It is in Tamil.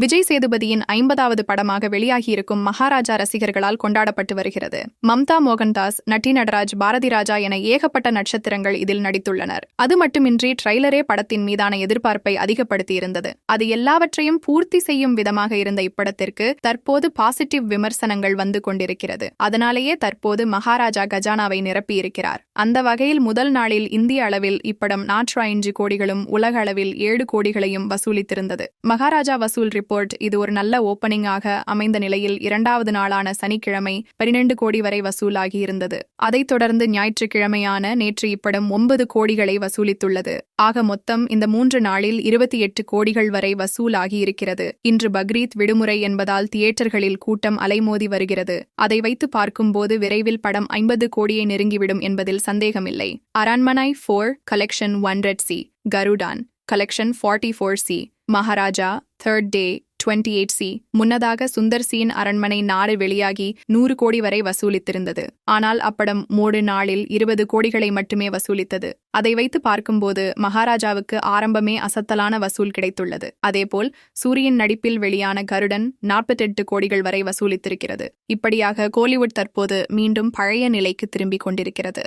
விஜய் சேதுபதியின் ஐம்பதாவது படமாக வெளியாகியிருக்கும் மகாராஜா ரசிகர்களால் கொண்டாடப்பட்டு வருகிறது. மம்தா மோகன்தாஸ் நட்டி நடராஜ் பாரதி ராஜா என ஏகப்பட்ட நட்சத்திரங்கள் இதில் நடித்துள்ளனர். அது மட்டுமின்றி ட்ரைலரே படத்தின் மீதான எதிர்பார்ப்பை அதிகப்படுத்தியிருந்தது. அது எல்லாவற்றையும் பூர்த்தி செய்யும் விதமாக இருந்த இப்படத்திற்கு தற்போது பாசிட்டிவ் விமர்சனங்கள் வந்து கொண்டிருக்கிறது. அதனாலேயே தற்போது மகாராஜா கஜானாவை நிரப்பியிருக்கிறார். அந்த வகையில் முதல் நாளில் இந்திய அளவில் இப்படம் நாற்று ஐந்து கோடிகளும் உலக அளவில் ஏழு கோடிகளையும் வசூலித்திருந்தது. மகாராஜா வசூல் ரிப்போர்ட் இது ஒரு நல்ல ஓப்பனிங்காக அமைந்த நிலையில் இரண்டாவது நாளான சனிக்கிழமை பனிரெண்டு கோடி வரை வசூலாகி இருந்தது. அதைத் தொடர்ந்து ஞாயிற்றுக்கிழமையான நேற்று இப்படம் ஒன்பது கோடிகளை வசூலித்துள்ளது. ஆக மொத்தம் இந்த மூன்று நாளில் இருபத்தி எட்டு கோடிகள் வரை வசூலாகி இருக்கிறது. இன்று பக்ரீத் விடுமுறை என்பதால் தியேட்டர்களில் கூட்டம் அலைமோதி வருகிறது. அதை வைத்து பார்க்கும்போது விரைவில் படம் ஐம்பது கோடியை நெருங்கிவிடும் என்பதில் சந்தேகமில்லை. Aranmanai four collection one C Garudan collection forty four C Maharaja third day twenty eight C முன்னதாக சுந்தர் சியின் அரண்மனை நாடு வெளியாகி நூறு கோடி வரை வசூலித்திருந்தது. ஆனால் அப்படம் மூடு நாளில் இருபது கோடிகளை மட்டுமே வசூலித்தது. அதை வைத்து பார்க்கும்போது மகாராஜாவுக்கு ஆரம்பமே அசத்தலான வசூல் கிடைத்துள்ளது. அதேபோல் சூரியன் நடிப்பில் வெளியான கருடன் நாற்பத்தெட்டு கோடிகள் வரை வசூலித்திருக்கிறது. இப்படியாக கோலிவுட் தற்போது மீண்டும் பழைய நிலைக்கு திரும்பிக் கொண்டிருக்கிறது.